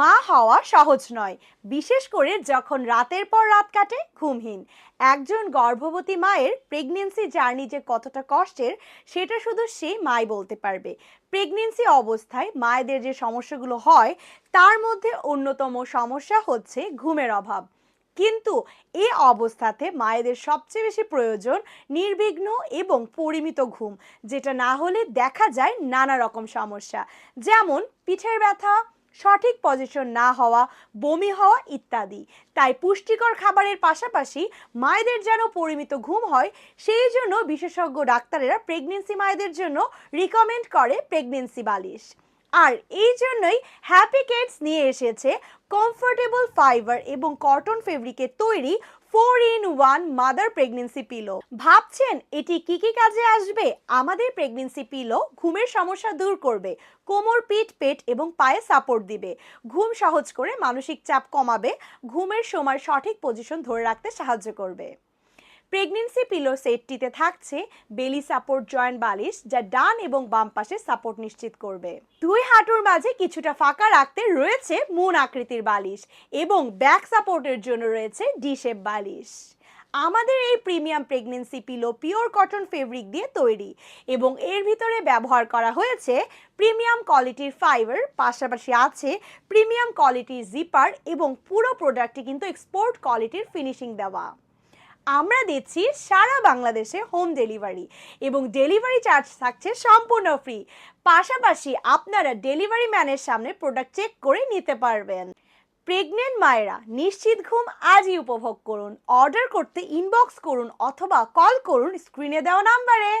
মা হওয়া সহজ নয়, বিশেষ করে যখন রাতের পর রাত কাটে, ঘুমহীন। একজন গর্ভবতী মায়ের প্রেগনেন্সি জার্নি যে কতটা কষ্টের, সেটা শুধু সে মাই বলতে পারবে। প্রেগনেন্সি অবস্থায় মায়েদের যে সমস্যাগুলো হয়, তার মধ্যে অন্যতম সমস্যা হচ্ছে ঘুমের অভাব। কিন্তু এই অবস্থাতে মায়েদের সবচেয়ে বেশি প্রয়োজন নির্বিঘ্ন এবং পরিমিত ঘুম, যেটা না হলে দেখা যায় নানা রকম সমস্যা। যেমন পিঠের ব্যথা সঠিক পজিশন না হওয়া, বমি হওয়া ইত্যাদি। তাই পুষ্টিকর খাবারের পাশাপাশি মায়েদের যেন পরিমিত ঘুম হয়, সেই জন্য বিশেষজ্ঞ ডাক্তারেরা প্রেগনেন্সি মায়েদের জন্য রিকমেন্ড করে প্রেগনেন্সি বালিশ। আর এই জন্যই হ্যাপি কেটস নিয়ে এসেছে কমফোর্টেবল ফাইবার এবং কটন ফেব্রিকের তৈরি four in one mother pregnancy pillow. ভাবছেন এটি কি কি কাজে আসবে? আমাদের প্রেগনেন্সি পিলো ঘুমের সমস্যা দূর করবে, কোমর, পিঠ, পেট এবং পায়ে সাপোর্ট দিবে। ঘুম সহজ করে মানসিক চাপ কমাবে, ঘুমের সময় সঠিক পজিশন ধরে রাখতে সাহায্য করবে। প্রেগনেন্সি পিলো সেটটিতে থাকছে বেলি সাপোর্ট জয়েন্ট বালিশ যা ডান এবং বাম পাশে সাপোর্ট নিশ্চিত করবে। দুই হাঁটুর মাঝে কিছুটা ফাঁকা রাখতে রয়েছে মুন আকৃতির বালিশ এবং ব্যাক সাপোর্টের জন্য রয়েছে ডি শেপ বালিশ। আমাদের এই premium pregnancy pillow pure cotton fabric দিয়ে তৈরি এবং এর ভিতরে ব্যবহার করা হয়েছে প্রিমিয়াম কোয়ালিটির ফাইবার, পাশাপাশি আছে প্রিমিয়াম কোয়ালিটির জিপার এবং পুরো প্রোডাক্টটি কিন্তু এক্সপোর্ট কোয়ালিটির ফিনিশিং দেওয়া। আমরা দিচ্ছি সারা বাংলাদেশে হোম ডেলিভারি এবং ডেলিভারি চার্জ থাকছে সম্পূর্ণ ফ্রি। পাশাপাশি আপনারা ডেলিভারি ম্যানের সামনে প্রোডাক্ট চেক করে নিতে পারবেন। প্রেগনেন্ট মায়েরা নিশ্চিত ঘুম আজই উপভোগ করুন, অর্ডার করতে ইনবক্স করুন অথবা কল করুন স্ক্রিনে দেওয়া নাম্বারে।